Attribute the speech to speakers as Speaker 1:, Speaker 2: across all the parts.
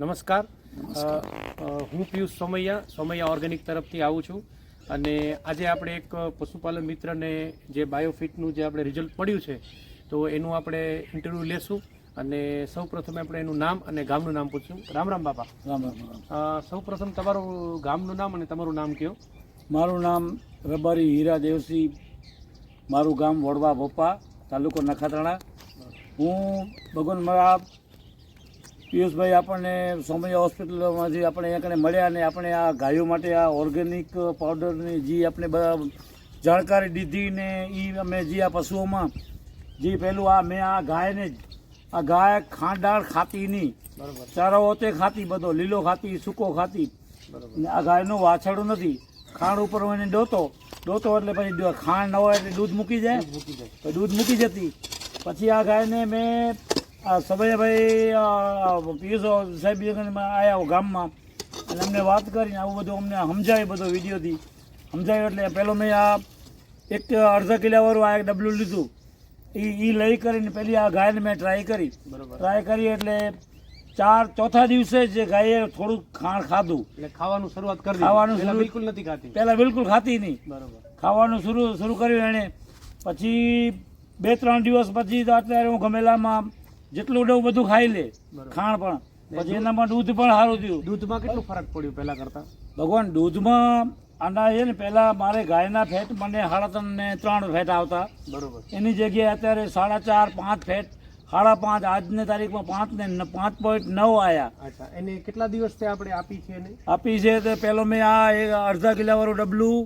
Speaker 1: નમસ્કાર. હું પિયુષ સોમૈયા સોમૈયા ઓર્ગેનિક તરફથી આવું છું. અને આજે આપણે એક પશુપાલન મિત્રને જે બાયોફિટનું જે આપણે રિઝલ્ટ પડ્યું છે તો એનું આપણે ઇન્ટરવ્યૂ લેશું. અને સૌ પ્રથમ આપણે એનું નામ અને ગામનું નામ પૂછશું. રામ રામ બાપા.
Speaker 2: રામ રામ રામ.
Speaker 1: સૌ પ્રથમ તમારું ગામનું નામ અને તમારું નામ કયો?
Speaker 2: મારું નામ રબારી હીરા દેવસિંહ મારું ગામ વડવા ભોપા તાલુકો નખાત્રાણા. હું ભગવાન મારા પિયુષભાઈ આપણને સોમૈયા હોસ્પિટલમાંથી આપણે અહીંયા કને મળ્યા અને આપણે આ ગાયો માટે આ ઓર્ગેનિક પાવડરની જે આપણે જાણકારી દીધી ને એ અમે જે આ પશુઓમાં જે પહેલું આ મેં આ ગાયને આ ગાય ખાંડાળ ખાતી નહીં.
Speaker 1: બરાબર.
Speaker 2: ચારો હોતે ખાતી બધો લીલો ખાતી સૂકો ખાતી.
Speaker 1: બરાબર.
Speaker 2: ને આ ગાયનું વાછરડું નથી. ખાંડ ઉપર હું એને ડોતો. ડોતો એટલે પછી ખાંડ ન હોય એટલે દૂધ મૂકી જાય.
Speaker 1: મૂકી જાય.
Speaker 2: દૂધ મૂકી જતી. પછી આ ગાયને મેં સભયભાઈ પીએસઓ સાહેબ આવ્યા ગામમાં. અને અમને વાત કરીને આવું બધું અમને સમજાવ્યું બધો વિડીયોથી. સમજાવ્યું એટલે પહેલો મેં આ એક અડધા કિલાવાળું આ એક ડબલું લીધું. એ એ લઈ કરીને પહેલી આ ગાયને મેં ટ્રાય કરી.
Speaker 1: બરાબર.
Speaker 2: ટ્રાય કરી એટલે ચાર ચોથા દિવસે જે ગાયે થોડુંક ખાણ ખાધું.
Speaker 1: એટલે ખાવાનું શરૂઆત કરી
Speaker 2: ખાવાનું
Speaker 1: બિલકુલ નથી ખાતી.
Speaker 2: પહેલાં બિલકુલ ખાતી નહીં.
Speaker 1: બરાબર.
Speaker 2: ખાવાનું શરૂ શરૂ કર્યું એણે. પછી બે ત્રણ દિવસ પછી અત્યારે હું ગમેલામાં જેટલું ડવું બધું ખાઈ લે. ખાણ પણ. પછી એનામાં દૂધ પણ સારું થયું.
Speaker 1: દૂધમાં કેટલું ફરક પડ્યું પહેલા કરતા?
Speaker 2: ભગવાન દૂધમાં આના છે ને પહેલાં મારે ગાયના ફેટ મને સાડા ત્રણ ને ત્રણ ફેટ આવતા.
Speaker 1: બરોબર.
Speaker 2: એની જગ્યાએ અત્યારે સાડા ચાર પાંચ ફેટ. સાડા પાંચ આજની તારીખમાં પાંચ ને પાંચ પોઈન્ટ નવ આવ્યા
Speaker 1: અચ્છા. એને કેટલા દિવસથી આપણે આપી છે એને?
Speaker 2: આપી છે તો પેલો મેં આ એક અડધા કિલાવાળું ડબલું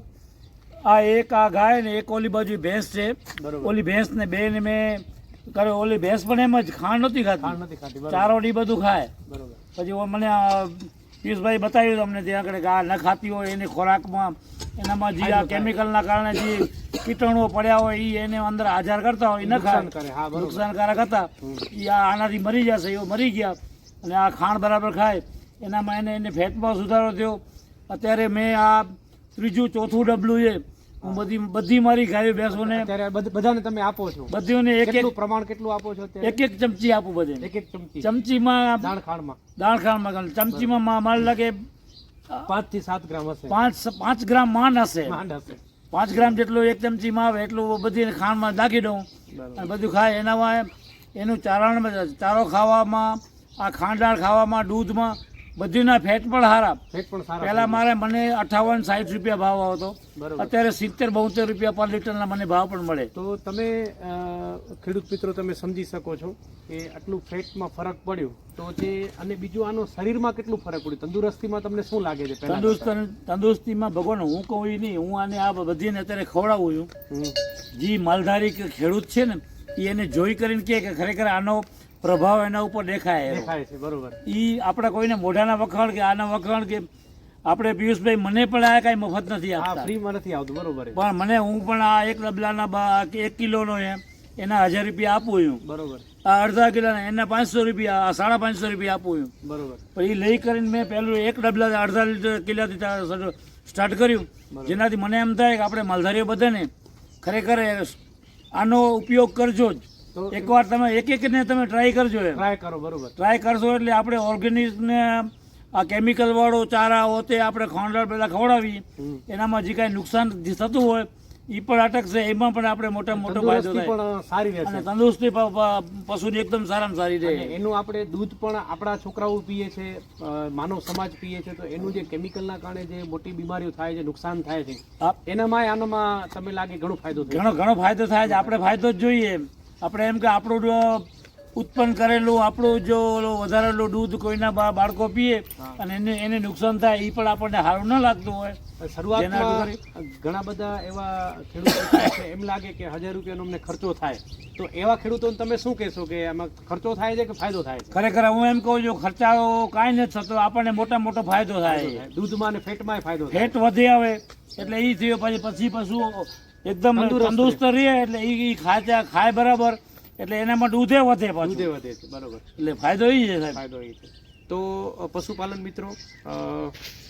Speaker 2: આ એક આ ગાય ને એક ઓલી બાજુ ભેંસ છે.
Speaker 1: બરોબર.
Speaker 2: ઓલી ભેંસ ને બે ને મેં કર્યો ઓલી ભેંસ પણ એમ જ ખાંડ
Speaker 1: ખાંડ
Speaker 2: ખાતી.
Speaker 1: નથી ખાતી બરોબર.
Speaker 2: ચારો ડી બધું ખાય.
Speaker 1: બરોબર.
Speaker 2: પછી મને પિયુષભાઈ બતાવ્યું તમને ત્યાં આગળ કે આ ન ખાતી હોય એની ખોરાકમાં. એનામાં જે આ કેમિકલના કારણે જે કીટાણુઓ પડ્યા હોય એ એને અંદર હાજર કરતા હોય એ ન ખાય.
Speaker 1: કરે
Speaker 2: નુકસાનકારક હતા. એ આ આનાથી મરી જશે એવો મરી ગયા. અને આ ખાંડ બરાબર ખાય. એનામાં એને એને ફેટમાં સુધારો થયો. અત્યારે મેં આ ત્રીજું ચોથું ડબલું છે હું બધી બધી મારી ગાયો ભેંસોને
Speaker 1: બધાને તમે આપો છો.
Speaker 2: બધીઓને એક એક
Speaker 1: પ્રમાણ કેટલું આપો છો
Speaker 2: એક એક ચમચી આપું બધે
Speaker 1: એક એક ચમચી.
Speaker 2: ચમચીમાં
Speaker 1: ખાંડમાં
Speaker 2: ગણ- ચમચીમાં મા- મારે લાગે
Speaker 1: પાંચથી સાત ગ્રામ હશે.
Speaker 2: પાંચ પાંચ ગ્રામ માંડ હશે.
Speaker 1: માંડ હશે.
Speaker 2: પાંચ ગ્રામ જેટલું એક ચમચીમાં આવે એટલું બધી ખાંડમાં નાખી દઉં. અને બધું ખાય. એનામાં એનું ચારણ ચારો ખાવામાં આ ખાંડાળ ખાવામાં દૂધમાં બધીના ફેટ પણ સારા
Speaker 1: ફેટ પણ સારા
Speaker 2: પહેલા મારે મને અઠાવન સાઠ રૂપિયા ભાવ આવતો. અત્યારે સિત્તેર બોતેર રૂપિયા પર લીટરના મને ભાવ પણ મળે.
Speaker 1: તો તમે ખેડૂત મિત્રો તમે સમજી શકો છો કે આટલું ફેટમાં ફરક પડ્યો. તો જે અને બીજું આનો શરીરમાં કેટલું ફરક પડ્યું? તંદુરસ્તીમાં તમને શું લાગે છે
Speaker 2: તંદુરસ્ત તંદુરસ્તીમાં ભગવાન હું કહું નહીં હું આને આ બધીને અત્યારે ખવડાવું છું. જે માલધારી કે ખેડૂત છે ને એને જોઈ કરીને કે ખરેખર આનો પ્રભાવ એના ઉપર દેખાય.
Speaker 1: દેખાય છે બરોબર.
Speaker 2: એ આપણે કોઈને મોઢાના વખાણ કે આના વખાણ કે આપણે પિયુષભાઈ મને પણ આ કાંઈ મફત નથી
Speaker 1: હા
Speaker 2: આપતા.
Speaker 1: ફ્રીમાં નથી આવતું બરોબર
Speaker 2: પણ મને હું પણ આ એક ડબલાના બા- કે એક કિલોનો એમ એના હજાર રૂપિયા આપું છું.
Speaker 1: બરોબર.
Speaker 2: આ અડધા કિલોના એના પાંચસો રૂપિયા આ સાડા પાંચસો રૂપિયા આપું છું.
Speaker 1: બરોબર.
Speaker 2: પણ એ લઈ કરીને મેં પહેલું એક ડબલા અડધા લીટર કિલોથી સ્ટાર્ટ કર્યું. જેનાથી મને એમ થાય કે આપણે માલધારીઓ બધાને ખરેખર આનો ઉપયોગ કરજો જ. એકવાર તમે એક એકને તમે ટ્રાય કરજો
Speaker 1: ટ્રાય કરો બરોબર.
Speaker 2: ટ્રાય કરશો એટલે આપણે ઓર્ગેનિકને આ કેમિકલ વાળો ચારા હોતે આપણે ખોંડાળ પેલા ખવડાવી એનામાં જે કાંઈ નુકસાન જે થતું હોય એ પણ અટકશે. એમાં પણ આપણે મોટા મોટો ફાયદો
Speaker 1: તંદુરસ્તી
Speaker 2: થાય.
Speaker 1: પણ સારી
Speaker 2: અને
Speaker 1: રહેશે
Speaker 2: તંદુરસ્તી પ- પ- પશુની એકદમ સારામાં સારી
Speaker 1: અને
Speaker 2: રહે
Speaker 1: એનું આપણે દૂધ પણ આપણા છોકરાઓ પીએ છે માનવ સમાજ પીએ છે તો એનું જે કેમિકલના કારણે જે મોટી બીમારીઓ થાય છે નુકસાન થાય છે એનામાં આનામાં તમે લાગે ઘણો ફાયદો
Speaker 2: ઘણો ઘણો ફાયદો થાય છે. આપણે ફાયદો જ જોઈએ આપણે એમ કે આપણું ઉત્પન્ન કરેલું આપણું જો વધારેલું દૂધ કોઈના બાળકો પીએ અને એને એને નુકસાન થાય એ પણ આપણને સારું ન લાગતું હોય.
Speaker 1: શરૂઆતમાં ઘણા બધા એવા ખેડૂતો એમ લાગે કે હજાર રૂપિયાનો અમને ખર્ચો થાય. તો એવા ખેડૂતોને તમે શું કહેશો કે આમાં ખર્ચો થાય છે કે ફાયદો થાય છે?
Speaker 2: ખરેખર હું એમ કહું છું ખર્ચાઓ કાંઈ નથી થતો આપણને મોટા મોટો ફાયદો થાય.
Speaker 1: દૂધમાં અને ફેટમાં ફાયદો
Speaker 2: ફેટ વધે આવે એટલે એ થયો પછી પછી પશુ એકદમ
Speaker 1: તંદુરસ્ત
Speaker 2: રહે. એટલે એ ખાય ખાય બરાબર. એટલે એના માટે ઉધે વધે પાછું.
Speaker 1: ઉધે વધે છે બરોબર
Speaker 2: એટલે ફાયદો એ છે સાહેબ.
Speaker 1: ફાયદો એ છે. તો પશુપાલન મિત્રો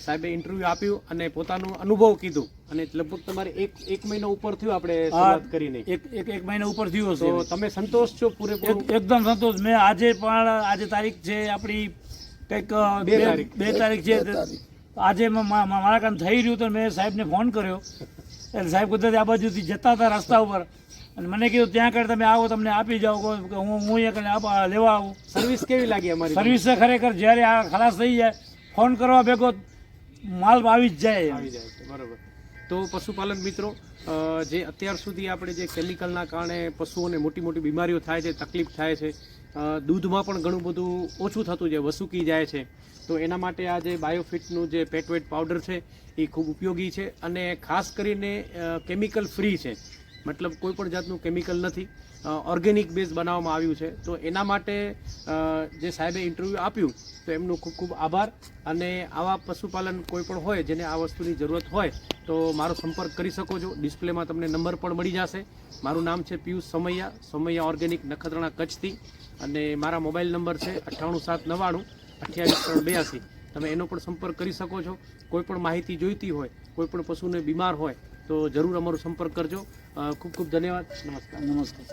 Speaker 1: સાહેબે ઇન્ટરવ્યુ આપ્યું અને પોતાનો અનુભવ કીધું. અને લગભગ તમારે એક એક મહિનો ઉપર થયું આપણે શરૂઆત કરીને.
Speaker 2: એક એક એક મહિના ઉપર થયો
Speaker 1: તો તમે સંતોષ છો પૂરેપૂરો?
Speaker 2: એકદમ સંતોષ. મેં આજે પણ આજે તારીખ છે આપણી કંઈક
Speaker 1: બે તારીખ.
Speaker 2: બે તારીખ છે. આજે મારા કામ થઈ રહ્યું તો મેં સાહેબને ફોન કર્યો. એટલે સાહેબ કુદરતી આ બાજુથી જતા હતા રસ્તા ઉપર. અને મને કીધું ત્યાં આગળ તમે આવો તમને આપી જાઓ કે હું હું અહીંયા આપ- લેવા આવું.
Speaker 1: સર્વિસ કેવી લાગી અમારી
Speaker 2: સર્વિસ ખરેખર જ્યારે આ ખલાસ થઈ જાય ફોન કરવા ભેગો માલ આવી જ જાય
Speaker 1: આવી જાય બરાબર. તો પશુપાલન મિત્રો જે અત્યાર સુધી આપણે જે કેમિકલના કારણે પશુઓને મોટી મોટી બીમારીઓ થાય છે તકલીફ થાય છે દૂધમાં પણ ઘણું બધું ઓછું થતું જાય વસૂકી જાય છે. તો એના માટે આ જે બાયોફિટનું જે પેટવેટ પાવડર છે, એ ખૂબ ઉપયોગી છે અને ખાસ કરીને કેમિકલ ફ્રી છે. મતલબ કોઈ પણ જાતનું કેમિકલ નથી. ઓર્ગેનિક બેઝ બનાવવામાં આવ્યું છે. તો એના માટે જે સાહેબે ઇન્ટરવ્યૂ આપ્યું, તો એમનો ખૂબ ખૂબ આભાર. અને આવા પશુપાલન કોઈ પણ હોય જેને આ વસ્તુની જરૂરત હોય, તો મારો સંપર્ક કરી શકો છો. ડિસ્પ્લેમાં તમને નંબર પણ મળી જશે. મારું નામ છે પિયુષ સમૈયા. સમૈયા ઓર્ગેનિક નખત્રાણા કચ્છથી. અને મારા મોબાઈલ નંબર છે અઠ્ઠાણું સાત નવ્વાણું અઠ્યાવીસ ત્રણ બ્યાસી. તમે એનો પણ સંપર્ક કરી શકો છો. કોઈ પણ માહિતી જોઈતી હોય, કોઈ પણ પશુને બીમાર હોય, તો જરૂર અમારો સંપર્ક કરજો. ખૂબ ખૂબ ધન્યવાદ. નમસ્કાર.
Speaker 2: નમસ્કાર.